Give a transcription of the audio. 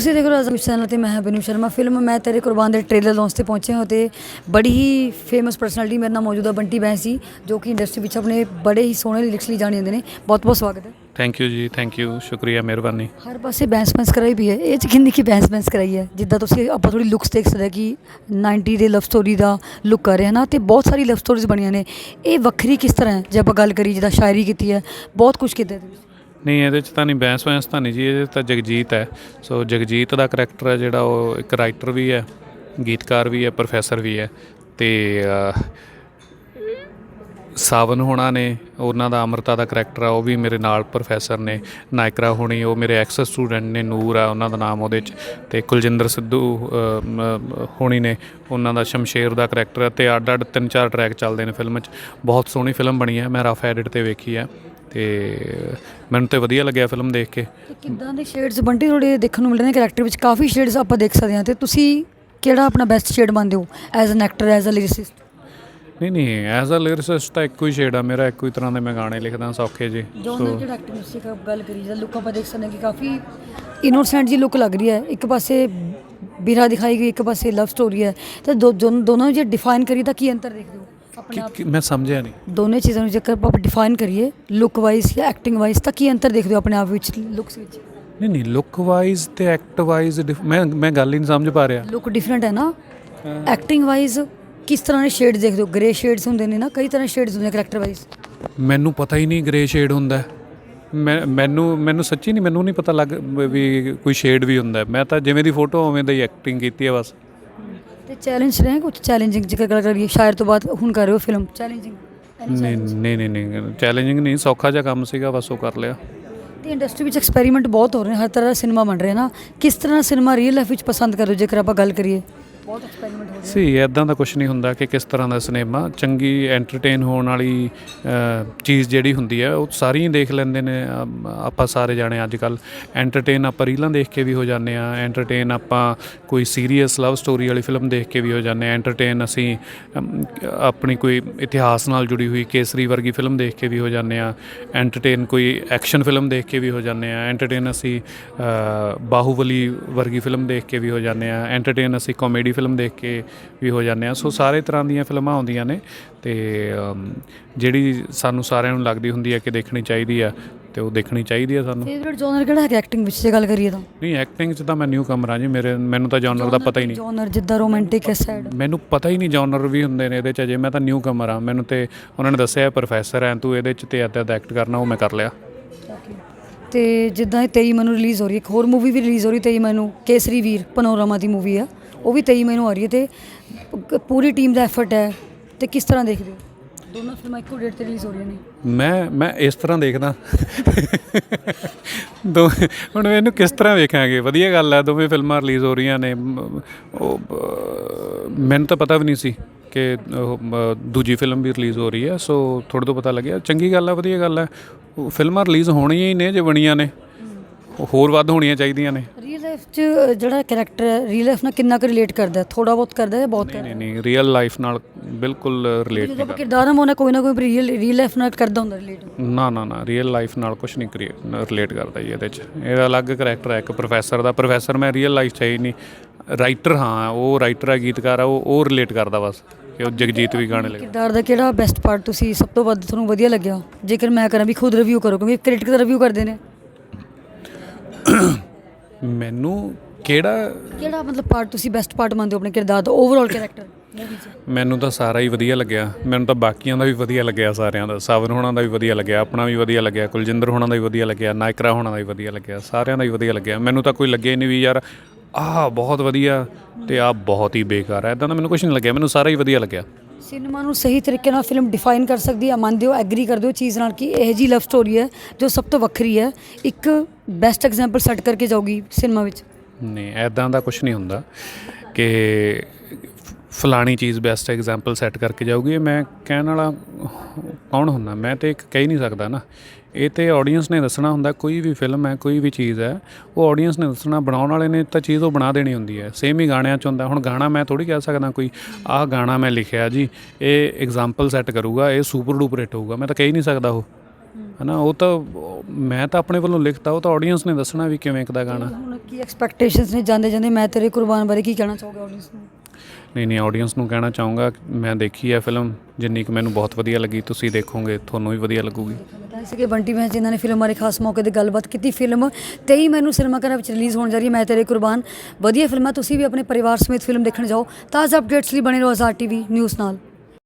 ਤੁਸੀਂ ਦੇਖ ਰਹੇ ਹੋ ਆਜ਼ਾਦ ਚੈਨਲ ਤੇ ਮੈਂ ਹਾਂ ਬਿਨੂ ਸ਼ਰਮਾ। ਫਿਲਮ ਮੈਂ ਤੇਰੇ ਕੁਰਬਾਨ ਦੇ ਟ੍ਰੇਲਰ ਲਾਂਚ ਤੇ ਪਹੁੰਚੇ ਹਾਂ ਤੇ ਬੜੀ ਹੀ ਫੇਮਸ ਪਰਸਨੈਲਿਟੀ ਮੇਰੇ ਨਾਲ ਮੌਜੂਦ ਹੈ ਬੰਟੀ ਬੈਂਸੀ ਜੋ ਕਿ ਇੰਡਸਟਰੀ ਵਿੱਚ ਆਪਣੇ ਬੜੇ ਹੀ ਸੋਹਣੇ ਲਿਰਿਕਸ ਲਈ ਜਾਣੇ ਜਾਂਦੇ ਨੇ। ਬਹੁਤ ਬਹੁਤ ਸਵਾਗਤ ਹੈ। ਥੈਂਕ ਯੂ ਜੀ ਥੈਂਕ ਯੂ ਸ਼ੁਕਰੀਆ ਮਿਹਰਬਾਨੀ। ਹਰ ਪਾਸੇ ਬੈਂਸ ਬੈਂਸ ਕਰਾਈ ਵੀ ਹੈ। ਇਹ ਚ ਕਿੰਨੀ ਕੀ ਬੈਂਸ ਬੈਂਸ ਕਰਾਈ ਹੈ। ਜਿੱਦਾਂ ਤੁਸੀਂ ਆਪਾਂ ਥੋੜੀ ਲੁੱਕਸ ਦੇਖ ਸਕਦੇ ਕਿ 90 ਦੇ ਲਵ ਸਟੋਰੀ ਦਾ ਲੁੱਕ ਕਰ ਰਿਹਾ ਨਾ ਤੇ ਬਹੁਤ ਸਾਰੀ ਲਵ ਸਟੋਰੀਜ਼ ਬਣੀਆਂ ਨੇ। ਇਹ ਵੱਖਰੀ ਕਿਸ ਤਰ੍ਹਾਂ ਹੈ? ਜੇ ਆਪਾਂ ਗੱਲ ਕਰੀ ਜਿੱਦਾਂ ਸ਼ਾਇਰੀ ਕੀਤੀ ਹੈ ਬਹੁਤ ਕੁਝ ਕੀਤਾ ਵਿੱਚ ਨਹੀਂ, ਇਹਦੇ ਚ ਤਾਂ ਨਹੀਂ ਬੈਂਸ ਬੈਂਸ ਤਾਂ ਨਹੀਂ ਜੀ ਇਹਦੇ 'ਚ ਤਾਂ ਜਗਜੀਤ ਹੈ। ਸੋ ਜਗਜੀਤ ਦਾ ਕਰੈਕਟਰ ਹੈ ਜਿਹੜਾ, ਉਹ ਇੱਕ ਰਾਈਟਰ ਵੀ ਹੈ, ਗੀਤਕਾਰ ਵੀ ਹੈ ਪ੍ਰੋਫੈਸਰ ਵੀ ਹੈ ਤੇ ਸਾਵਨ ਹੋਣਾ ਨੇ, ਉਹਨਾਂ ਦਾ ਅਮਰਤਾ ਦਾ ਕਰੈਕਟਰ ਆ, ਉਹ ਵੀ ਮੇਰੇ ਨਾਲ ਪ੍ਰੋਫੈਸਰ ਨੇ, ਨਾਇਕਰਾ ਹੋਣੀ, ਉਹ ਮੇਰੇ ਐਕਸ ਸਟੂਡੈਂਟ ਨੇ, ਨੂਰ ਆ, ਉਹਨਾਂ ਦਾ ਨਾਮ ਉਹਦੇ ਚ ਤੇ ਕੁਲਜਿੰਦਰ ਸਿੱਧੂ ਹੋਣੀ ਨੇ, ਉਹਨਾਂ ਦਾ ਸ਼ਮਸ਼ੇਰ ਦਾ ਕਰੈਕਟਰ ਹੈ ਤੇ ਅੱਡ ਅੱਡ ਤਿੰਨ ਚਾਰ ਟਰੈਕ ਚੱਲਦੇ ਨੇ ਫਿਲਮ 'ਚ। ਬਹੁਤ ਸੋਹਣੀ ਫਿਲਮ ਬਣੀ ਹੈ, ਮੈਂ ਰਫ ਐਡਿਟ ਤੇ ਵੇਖੀ ਹੈ। ਤੇ ਮੈਨੂੰ ਤੇ ਵਧੀਆ ਲੱਗਿਆ ਫਿਲਮ ਦੇਖ ਕੇ। ਕਿੱਦਾਂ ਦੇ ਸ਼ੇਡਸ ਬੰਟੀ ਥੋੜੇ ਦੇਖਣ ਨੂੰ ਮਿਲ ਰਹੇ ਨੇ ਕੈਰੈਕਟਰ ਵਿੱਚ ਕਾਫੀ ਸ਼ੇਡਸ ਆਪਾਂ ਦੇਖ ਸਕਦੇ ਹਾਂ। ਤੇ ਤੁਸੀਂ ਕਿਹੜਾ ਆਪਣਾ ਬੈਸਟ ਸ਼ੇਡ ਮੰਨਦੇ ਹੋ? As an actor as a lyricist ਨਹੀਂ ਨਹੀਂ ਐਜ਼ ਅ ਲਿਰਿਸਟ ਤਾਂ ਇੱਕੋ ਹੀ ਸ਼ੇਡ ਆ। ਮੇਰਾ ਇੱਕੋ ਹੀ ਤਰ੍ਹਾਂ ਦੇ ਮੈਂ ਗਾਣੇ ਲਿਖਦਾ ਸੌਖੇ ਜੀ। ਜੋਨਰ ਜਿਹੜਾ ਐਕਟਿੰਗ ਵਿੱਚ ਇੱਕ ਗੱਲ ਕਰੀ ਜਦ ਲੁੱਕ ਆਪਾਂ ਦੇਖ ਸਕਦੇ ਕਿ ਕਾਫੀ ਇਨੋਸੈਂਟ ਜੀ ਲੁੱਕ ਲੱਗ ਰਹੀ ਹੈ। ਇੱਕ ਪਾਸੇ ਬਿਰਾ ਦਿਖਾਈ ਗਈ ਇੱਕ ਪਾਸੇ ਲਵ ਸਟੋਰੀ ਹੈ। ਤਾਂ ਦੋਨ- ਜੇ ਡਿਫਾਈਨ ਕਰੀਏ ਤਾਂ ਕੀ ਅੰਤਰ ਦੇਖਦੇ ਹੋ? ਆਪਣੇ ਆਪ ਕਿ- ਮੈਂ ਸਮਝਿਆ ਨਹੀਂ। ਦੋਨੇ ਚੀਜ਼ਾਂ ਨੂੰ ਜੇਕਰ ਆਪਾਂ ਡਿਫਾਈਨ ਕਰੀਏ ਲੁੱਕ ਵਾਈਜ਼ ਜਾਂ ਐਕਟਿੰਗ ਵਾਈਜ਼ ਤਾਂ ਕੀ ਅੰਤਰ ਦੇਖਦੇ ਹੋ ਆਪਣੇ ਆਪ ਵਿੱਚ ਲੁੱਕਸ ਵਿੱਚ? ਨਹੀਂ ਨਹੀਂ ਲੁੱਕ ਵਾਈਜ਼ ਤੇ ਐਕਟ ਵਾਈਜ਼ ਮੈਂ ਮੈਂ ਗੱਲ ਹੀ ਨਹੀਂ ਸਮਝ ਪਾ ਰਿਹਾ। ਲੁੱਕ ਡਿਫਰੈਂਟ ਹੈ ਨਾ? ਐਕਟਿੰਗ ਵਾਈਜ਼ ਕਿਸ ਤਰ੍ਹਾਂ ਦੇ ਸ਼ੇਡਸ ਦੇਖਦੇ ਹੋ? ਗ੍ਰੇ ਸ਼ੇਡਸ ਹੁੰਦੇ ਨੇ ਨਾ ਕਈ ਤਰ੍ਹਾਂ ਸ਼ੇਡਸ ਹੁੰਦੇ ਨੇ ਕਰੈਕਟਰ ਵਾਈਜ਼ ਮੈਨੂੰ ਪਤਾ ਹੀ ਨਹੀਂ ਗ੍ਰੇ ਸ਼ੇਡ ਹੁੰਦਾ ਹੈ। ਮੈਂ ਮੈਨੂੰ ਮੈਨੂੰ ਸੱਚੀ ਨਹੀਂ ਮੈਨੂੰ ਨਹੀਂ ਪਤਾ ਲੱਗ ਵੀ ਕੋਈ ਸ਼ੇਡ ਵੀ ਹੁੰਦਾ ਹੈ। ਮੈਂ ਤਾਂ ਜਿਵੇਂ ਦੀ ਫੋਟੋ ਉਵੇਂ ਦਾ ਹੀ ਐਕਟਿੰਗ ਕੀਤੀ ਹੈ ਬਸ। ਚੈਲੰਜ ਰਹੇ? ਕੁਝ ਚੈਲੰਜਿੰਗ ਜੇਕਰ ਗੱਲ ਕਰੀਏ ਸ਼ਾਇਰ ਤੋਂ ਬਾਅਦ ਹੁਣ ਕਰ ਰਹੇ ਹੋ ਫਿਲਮ ਚੈਲੰਜਿੰਗ ਨਹੀਂ ਨਹੀਂ ਨਹੀਂ ਨਹੀਂ। ਚੈਲੰਜਿੰਗ ਨਹੀਂ ਸੌਖਾ ਜਿਹਾ ਕੰਮ ਸੀਗਾ ਬਸ ਉਹ ਕਰ ਲਿਆ। ਤੇ ਇੰਡਸਟਰੀ ਵਿੱਚ ਐਕਸਪੈਰੀਮੈਂਟ ਬਹੁਤ ਹੋ ਰਹੇ ਨੇ ਹਰ ਤਰ੍ਹਾਂ ਦਾ ਸਿਨੇਮਾ ਬਣ ਰਿਹਾ ਨਾ। ਕਿਸ ਤਰ੍ਹਾਂ ਸਿਨੇਮਾ ਰੀਅਲ ਲਾਈਫ ਵਿੱਚ ਪਸੰਦ ਕਰੋ ਜੇਕਰ ਆਪਾਂ ਗੱਲ ਕਰੀਏ? ਬਹੁਤ ਐਕਸਪੈਰੀਮੈਂਟ ਹੋ ਰਿਹਾ ਸੀ ਐਦਾਂ ਦਾ ਕੁਝ ਨਹੀਂ ਹੁੰਦਾ ਕਿ ਕਿਸ ਤਰ੍ਹਾਂ ਦਾ ਸਿਨੇਮਾ, ਚੰਗੀ ਐਂਟਰਟੇਨ ਹੋਣ ਵਾਲੀ ਚੀਜ਼ ਜਿਹੜੀ ਹੁੰਦੀ ਹੈ, ਉਹ ਸਾਰੀ ਦੇਖ ਲੈਂਦੇ ਨੇ ਆਪਾਂ ਸਾਰੇ ਜਾਣੇ ਅੱਜ ਕੱਲ ਐਂਟਰਟੇਨ ਆਪਾਂ ਰੀਲਾਂ ਦੇਖ ਕੇ ਵੀ ਹੋ ਜਾਂਦੇ ਆ ਐਂਟਰਟੇਨ ਆਪਾਂ ਕੋਈ ਸੀਰੀਅਸ ਲਵ ਸਟੋਰੀ ਵਾਲੀ ਫਿਲਮ ਦੇਖ ਕੇ ਵੀ ਹੋ ਜਾਂਦੇ ਆ ਐਂਟਰਟੇਨ ਅਸੀਂ ਆਪਣੀ ਕੋਈ ਇਤਿਹਾਸ ਨਾਲ ਜੁੜੀ ਹੋਈ ਕੇਸਰੀ ਵਰਗੀ ਫਿਲਮ ਦੇਖ ਕੇ ਵੀ ਹੋ ਜਾਂਦੇ ਆ ਐਂਟਰਟੇਨ ਕੋਈ ਐਕਸ਼ਨ ਫਿਲਮ ਦੇਖ ਕੇ ਵੀ ਹੋ ਜਾਂਦੇ ਆ ਐਂਟਰਟੇਨ ਅਸੀਂ ਬਾਹੂਬਲੀ ਵਰਗੀ ਫਿਲਮ ਦੇਖ ਕੇ ਵੀ ਹੋ ਜਾਂਦੇ ਆ ਐਂਟਰਟੇਨ ਅਸੀਂ ਕਾਮੇਡੀ ਫਿਲਮ ਦੇਖ ਕੇ ਵੀ ਹੋ ਜਾਂਦੇ ਆ। ਸੋ ਸਾਰੇ ਤਰ੍ਹਾਂ ਦੀਆਂ ਫਿਲਮਾਂ ਆਉਂਦੀਆਂ ਨੇ ਤੇ ਜਿਹੜੀ ਸਾਨੂੰ ਸਾਰਿਆਂ ਨੂੰ ਲੱਗਦੀ ਹੁੰਦੀ ਹੈ ਕਿ ਦੇਖਣੀ ਚਾਹੀਦੀ ਆ ਤੇ ਉਹ ਦੇਖਣੀ ਚਾਹੀਦੀ ਆ ਸਾਨੂੰ। ਫੇਵਰਿਟ ਜੋਨਰ ਕਿਹੜਾ ਹੈ ਐਕਟਿੰਗ ਵਿੱਚ ਜੇ ਗੱਲ ਕਰੀਏ ਤਾਂ? ਨਹੀਂ ਐਕਟਿੰਗ 'ਚ ਤਾਂ ਮੈਂ ਨਿਊ ਕਮਰ ਆ ਜੀ ਮੇਰੇ ਮੈਨੂੰ ਤਾਂ ਜਨਰ ਦਾ ਪਤਾ ਹੀ ਨਹੀਂ। ਜੋਨਰ ਜਿੱਦਾਂ ਰੋਮਾਂਟਿਕ ਹੈ ਸੈਡ ਮੈਨੂੰ ਪਤਾ ਹੀ ਨਹੀਂ ਜਨਰ ਵੀ ਹੁੰਦੇ ਨੇ ਇਹਦੇ 'ਚ ਅਜੇ ਮੈਂ ਤਾਂ ਨਿਊ ਕਮਰ ਆ। ਮੈਨੂੰ ਤੇ ਉਹਨਾਂ ਨੇ ਦੱਸਿਆ ਪ੍ਰੋਫੈਸਰ ਐ ਤੂੰ ਇਹਦੇ 'ਚ ਤੇ ਇੱਦਾਂ ਦਾ ਐਕਟ ਕਰਨਾ ਉਹ ਮੈਂ ਕਰ ਲਿਆ। ਤੇ ਜਿੱਦਾਂ ਇਹ 23 ਮਈ ਨੂੰ ਰਿਲੀਜ਼ ਹੋ ਰਹੀ ਹੈ ਇੱਕ ਹੋਰ ਮੂਵੀ ਵੀ ਰਿਲੀਜ਼ ਹੋ ਰਹੀ 23 ਮਈ ਨੂੰ ਕੇਸਰੀ ਵੀਰ ਪਨੋਰਮਾ ਦੀ ਮੂਵੀ ਆ। ਉਹ ਵੀ 23 ਮਈ ਨੂੰ ਆ ਰਹੀ ਹੈ ਤੇ ਪੂਰੀ ਟੀਮ ਦਾ ਐਫਰਟ ਹੈ। ਤੇ ਕਿਸ ਤਰ੍ਹਾਂ ਦੇਖਦੇ ਹੋ? ਦੋਨੋਂ ਫਿਲਮਾਂ ਇੱਕੋ ਡੇਟ ਤੇ ਰਿਲੀਜ਼ ਹੋ ਰਹੀਆਂ ਨੇ। ਮੈਂ ਮੈਂ ਇਸ ਤਰ੍ਹਾਂ ਦੇਖਦਾ। ਦੋ, ਹੁਣ ਇਹਨੂੰ ਕਿਸ ਤਰ੍ਹਾਂ ਵੇਖਾਂਗੇ? ਵਧੀਆ ਗੱਲ ਹੈ, ਦੋਵੇਂ ਫਿਲਮਾਂ ਰਿਲੀਜ਼ ਹੋ ਰਹੀਆਂ ਨੇ। ਉਹ ਮੈਨੂੰ ਤਾਂ ਪਤਾ ਵੀ ਨਹੀਂ ਸੀ ਕਿ ਉਹ ਦੂਜੀ ਫਿਲਮ ਵੀ ਰਿਲੀਜ਼ ਹੋ ਰਹੀ ਹੈ, ਸੋ ਥੋੜੇ ਤੋਂ ਪਤਾ ਲੱਗਿਆ। ਚੰਗੀ ਗੱਲ ਹੈ, ਵਧੀਆ ਗੱਲ ਹੈ। ਉਹ ਫਿਲਮਾਂ ਰਿਲੀਜ਼ ਹੋਣੀਆਂ ਹੀ ਨੇ ਜੇ ਬਣੀਆਂ ਨੇ। ਹੋਰ ਵੱਧ ਹੋਣੀਆਂ ਚਾਹੀਦੀਆਂ ਨੇ। ਲਾਈਫ 'ਚ ਜਿਹੜਾ ਕੈਰੈਕਟਰ ਹੈ ਰੀਅਲ ਲਾਈਫ ਨਾਲ ਕਿੰਨਾ ਕੁ ਰਿਲੇਟ ਕਰਦਾ ਹੈ? ਥੋੜਾ ਬਹੁਤ ਕਰਦਾ ਹੈ ਜਾਂ ਬਹੁਤ ਕਰਦਾ ਨਹੀਂ ਨਹੀਂ ਰੀਅਲ ਲਾਈਫ ਨਾਲ ਬਿਲਕੁਲ ਰਿਲੇਟ ਜਦੋਂ ਨਹੀਂ ਆਪਾਂ ਕਿਰਦਾਰ ਹੋਣਾ ਕੋਈ ਨਾ ਕੋਈ ਰੀਅਲ ਰੀਅਲ ਲਾਈਫ ਨਾਲ ਕਰਦਾ ਹੁੰਦਾ ਰਿਲੇਟ ਨਾ ਨਾ ਨਾ ਰੀਅਲ ਲਾਈਫ ਨਾਲ ਕੁਝ ਨਹੀਂ ਰਿਲੇਟ ਕਰਦਾ ਜੀ ਇਹਦੇ ਚ। ਇਹਦਾ ਅਲੱਗ ਕਰੈਕਟਰ ਹੈ ਇੱਕ ਪ੍ਰੋਫੈਸਰ ਦਾ। ਪ੍ਰੋਫੈਸਰ ਮੈਂ ਰੀਅਲ ਲਾਈਫ ਚ ਹੈ ਹੀ ਨਹੀਂ। ਰਾਈਟਰ ਹਾਂ ਉਹ ਰਾਈਟਰ ਹੈ ਗੀਤਕਾਰ ਹੈ ਉਹ ਉਹ ਰਿਲੇਟ ਕਰਦਾ ਬਸ। ਕਿ ਉਹ ਜਗਜੀਤ ਵੀ ਗਾਣੇ ਲਿਖਦਾ ਕਿਰਦਾਰ ਦਾ ਕਿਹੜਾ ਬੈਸਟ ਪਾਰਟ ਤੁਸੀਂ ਸਭ ਤੋਂ ਵੱਧ ਤੁਹਾਨੂੰ ਵਧੀਆ ਲੱਗਿਆ? ਜੇਕਰ ਮੈਂ ਕਰਾਂ ਵੀ ਖੁਦ ਰਿਵਿਊ ਕਰੋ ਕਿਉਂਕਿ ਕ੍ਰਿਟਿਕ ਦਾ ਰਿਵਿਊ ਕਰਦੇ ਨੇ। ਮੈਨੂੰ ਕਿਹੜਾ ਕਿਹੜਾ ਮਤਲਬ ਪਾਰਟ ਤੁਸੀਂ ਬੈਸਟ ਪਾਰਟ ਮੰਨਦੇ ਹੋ ਆਪਣੇ ਕਿਰਦਾਰ ਦਾ ਓਵਰਆਲ ਕੈਰੈਕਟਰ ਮੂਵੀ 'ਚ? ਮੈਨੂੰ ਤਾਂ ਸਾਰਾ ਹੀ ਵਧੀਆ ਲੱਗਿਆ। ਮੈਨੂੰ ਤਾਂ ਬਾਕੀਆਂ ਦਾ ਵੀ ਵਧੀਆ ਲੱਗਿਆ ਸਾਰਿਆਂ ਦਾ। ਸਾਵਨ ਹੋਣਾ ਦਾ ਵੀ ਵਧੀਆ ਲੱਗਿਆ ਆਪਣਾ ਵੀ ਵਧੀਆ ਲੱਗਿਆ ਕੁਲਜਿੰਦਰ ਹੋਣਾ ਦਾ ਵੀ ਵਧੀਆ ਲੱਗਿਆ ਨਾਇਕਰਾ ਹੋਣਾ ਦਾ ਵੀ ਵਧੀਆ ਲੱਗਿਆ ਸਾਰਿਆਂ ਦਾ ਵੀ ਵਧੀਆ ਲੱਗਿਆ। ਮੈਨੂੰ ਤਾਂ ਕੋਈ ਲੱਗਿਆ ਹੀ ਨਹੀਂ ਵੀ ਯਾਰ ਆਹ ਬਹੁਤ ਵਧੀਆ ਤੇ ਆਹ ਬਹੁਤ ਹੀ ਬੇਕਾਰ ਹੈ ਇਦਾਂ ਦਾ ਮੈਨੂੰ ਕੁਝ ਨਹੀਂ ਲੱਗਿਆ ਮੈਨੂੰ ਸਾਰਾ ਹੀ ਵਧੀਆ ਲੱਗਿਆ। ਸਿਨੇਮਾ ਨੂੰ ਸਹੀ ਤਰੀਕੇ ਨਾਲ ਫਿਲਮ ਡਿਫਾਈਨ ਕਰ ਸਕਦੀ ਆ ਮੰਨਦੇ ਹੋ ਐਗਰੀ ਕਰਦੇ ਹੋ ਚੀਜ਼ ਨਾਲ ਕਿ ਇਹ ਜੀ ਲਵ ਸਟੋਰੀ ਹੈ ਜੋ ਸਭ ਤੋਂ ਵੱਖਰੀ ਹੈ। ਇੱਕ ਬੈਸਟ ਐਗਜ਼ਾਮਪਲ ਸੈੱਟ ਕਰਕੇ ਜਾਊਗੀ ਸਿਨੇਮਾ ਵਿੱਚ। ਨਹੀਂ ਐਦਾਂ ਦਾ ਕੁਝ ਨਹੀਂ ਹੁੰਦਾ ਕਿ ਫਲਾਣੀ ਚੀਜ਼ ਬੈਸਟ ਐਗਜ਼ਾਮਪਲ ਸੈੱਟ ਕਰਕੇ ਜਾਊਗੀ। ਇਹ ਮੈਂ ਕਹਿਣ ਵਾਲਾ ਕੌਣ ਹੁੰਦਾ? ਮੈਂ ਤੇ ਇੱਕ ਕਹਿ ਨਹੀਂ ਸਕਦਾ ਨਾ। ਇਹ ਤੇ ਆਡੀਅנס ਨੇ ਦੱਸਣਾ ਹੁੰਦਾ, ਕੋਈ ਵੀ ਫਿਲਮ ਹੈ, ਕੋਈ ਵੀ ਚੀਜ਼ ਹੈ, ਉਹ ਆਡੀਅנס ਨੇ ਦੱਸਣਾ, ਬਣਾਉਣ ਵਾਲੇ ਨੇ ਤਾਂ ਚੀਜ਼ ਉਹ ਬਣਾ ਦੇਣੀ ਹੁੰਦੀ ਹੈ। ਸੇਮ ਹੀ ਗਾਣਿਆਂ 'ਚ ਹੁੰਦਾ, ਹੁਣ ਗਾਣਾ ਮੈਂ ਥੋੜੀ ਕਹਿ ਸਕਦਾ ਕੋਈ, ਆਹ ਗਾਣਾ ਮੈਂ ਲਿਖਿਆ ਜੀ, ਇਹ ਐਗਜ਼ਾਮਪਲ ਸੈੱਟ ਕਰੂਗਾ, ਇਹ ਸੁਪਰ ਡੂਪਰ ਹਿੱਟ ਹੋਊਗਾ, ਮੈਂ ਤਾਂ ਕਹਿ ਨਹੀਂ ਸਕਦਾ ਉਹ। ਹਨਾ, ਉਹ ਤਾਂ, ਮੈਂ ਤਾਂ ਆਪਣੇ ਵੱਲੋਂ ਲਿਖਦਾ ਉਹ ਤਾਂ ਆਡੀਅנס ਨੇ ਦੱਸਣਾ ਵੀ ਕਿਵੇਂ ਇੱਕ ਦਾ ਗਾਣਾ। ਹੁਣ ਕੀ ਐਕਸਪੈਕਟੇਸ਼ਨਸ ਨੇ ਜਾਂਦੇ ਜਾਂਦੇ ਮੈਂ ਤੇਰੇ ਕੁਰਬਾਨ ਬਾਰੇ ਕੀ ਕਹਿਣਾ ਚਾਹੋਗੇ ਆਡੀਅנס ਨੂੰ? ਨਹੀਂ ਨਹੀਂ ਆਡੀਅנס ਨੂੰ ਕਹਿਣਾ ਚਾਹੂੰਗਾ, ਮੈਂ ਦੇਖੀ ਹੈ ਫਿਲਮ ਜਿੰਨੀ ਕੁ ਮੈਨੂੰ ਬਹੁਤ ਵਧੀਆ ਲੱਗੀ, ਤੁਸੀਂ ਦੇਖੋਗੇ, ਤੁਹਾਨੂੰ ਵੀ ਵਧੀਆ ਲੱਗੂਗੀ। ਸੀ ਕਿ ਬੰਟੀ ਮੈਂ ਜਿਨ੍ਹਾਂ ਨੇ ਫਿਲਮ ਬਾਰੇ ਖਾਸ ਮੌਕੇ ਤੇ ਗੱਲਬਾਤ ਕੀਤੀ ਫਿਲਮ 23 ਮੈਨੂੰ ਸਿਨੇਮਾ ਘਰਾਂ ਵਿੱਚ ਰਿਲੀਜ਼ ਹੋਣ ਜਾ ਰਹੀ ਹੈ, ਮੈਂ ਤੇਰੇ ਕੁਰਬਾਨ। ਵਧੀਆ ਫਿਲਮਾਂ ਤੁਸੀਂ ਵੀ ਆਪਣੇ ਪਰਿਵਾਰ ਸਮੇਤ ਫਿਲਮ ਦੇਖਣ ਜਾਓ। ਤਾਜ਼ਾ ਅਪਡੇਟਸ ਲਈ ਬਣੇ ਰਹੋ ਆਜ਼ਾਦ ਟੀਵੀ ਨਿਊਜ਼ ਨਾਲ।